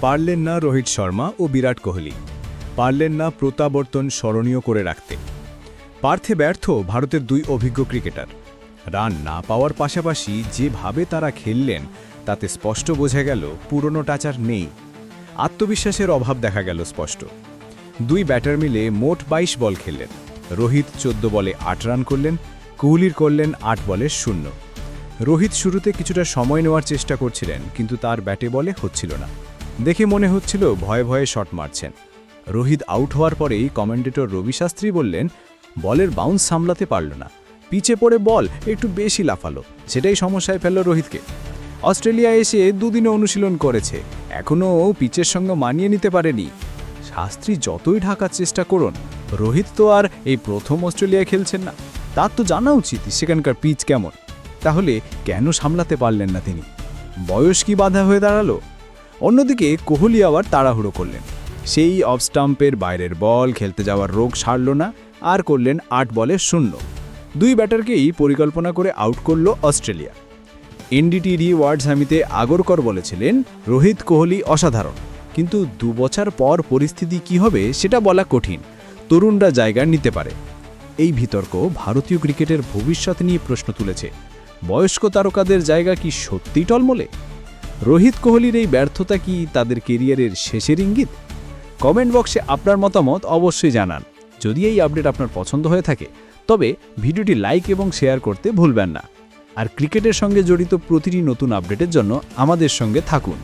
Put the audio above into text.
পারলেন না রোহিত শর্মা ও বিরাট কোহলি। পারলেন না প্রত্যাবর্তন স্মরণীয় করে রাখতে। পার্থে ব্যর্থ ভারতের দুই অভিজ্ঞ ক্রিকেটার। রান না পাওয়ার পাশাপাশি যেভাবে তারা খেললেন, তাতে স্পষ্ট বোঝা গেল পুরনো টাচার নেই। আত্মবিশ্বাসের অভাব দেখা গেল স্পষ্ট। দুই ব্যাটার মিলে মোট ২২ বল খেললেন। রোহিত চোদ্দ বলে আট রান করলেন, কোহলির করলেন আট বলে শূন্য। রোহিত শুরুতে কিছুটা সময় নেওয়ার চেষ্টা করছিলেন, কিন্তু তার ব্যাটে বলে হচ্ছিল না। দেখে মনে হচ্ছিল ভয়ে ভয়ে শট মারছেন। রোহিত আউট হওয়ার পরেই কমেন্টেটর রবি শাস্ত্রী বললেন, বলের বাউন্স সামলাতে পারল না। পিচে পড়ে বল একটু বেশি লাফালো। সেটাই সমস্যায় ফেলল রোহিতকে। অস্ট্রেলিয়া এসে দুদিনে অনুশীলন করেছে। এখনও পিচের সঙ্গে মানিয়ে নিতে পারেনি। শাস্ত্রী যতই ঢাকার চেষ্টা করুন, রোহিত তো আর এই প্রথম অস্ট্রেলিয়ায় খেলছেন না। তার তো জানা উচিত সেখানকার পিচ কেমন। তাহলে কেন সামলাতে পারলেন না তিনি? বয়স কি বাধা হয়ে দাঁড়াল? অন্যদিকে কোহলি আবার তাড়াহুড়ো করলেন। সেই অফ স্টাম্পের বাইরের বল খেলতে যাওয়ার রোগ সারল না, আর করলেন আট বলে শূন্য। দুই ব্যাটারকেই পরিকল্পনা করে আউট করল অস্ট্রেলিয়া। এনডিটিডি ওয়ার্ড সামিতে আগরকর বলেছিলেন, রোহিত কোহলি অসাধারণ। কিন্তু দু বছর পর পরিস্থিতি কি হবে সেটা বলা কঠিন। তরুণরা জায়গা নিতে পারে। এই বিতর্ক ভারতীয় ক্রিকেটের ভবিষ্যৎ নিয়ে প্রশ্ন তুলেছে। বয়স্ক তারকাদের জায়গা কি সত্যি টলমলে? রোহিত কোহলির এই ব্যর্থতা কি তাদের কেরিয়ারের শেষের ইঙ্গিত? কমেন্ট বক্সে আপনার মতামত অবশ্যই জানান। যদি এই আপডেট আপনার পছন্দ হয়ে থাকে, তবে ভিডিওটি লাইক এবং শেয়ার করতে ভুলবেন না। আর ক্রিকেটের সঙ্গে জড়িত প্রতিটি নতুন আপডেটের জন্য আমাদের সঙ্গে থাকুন।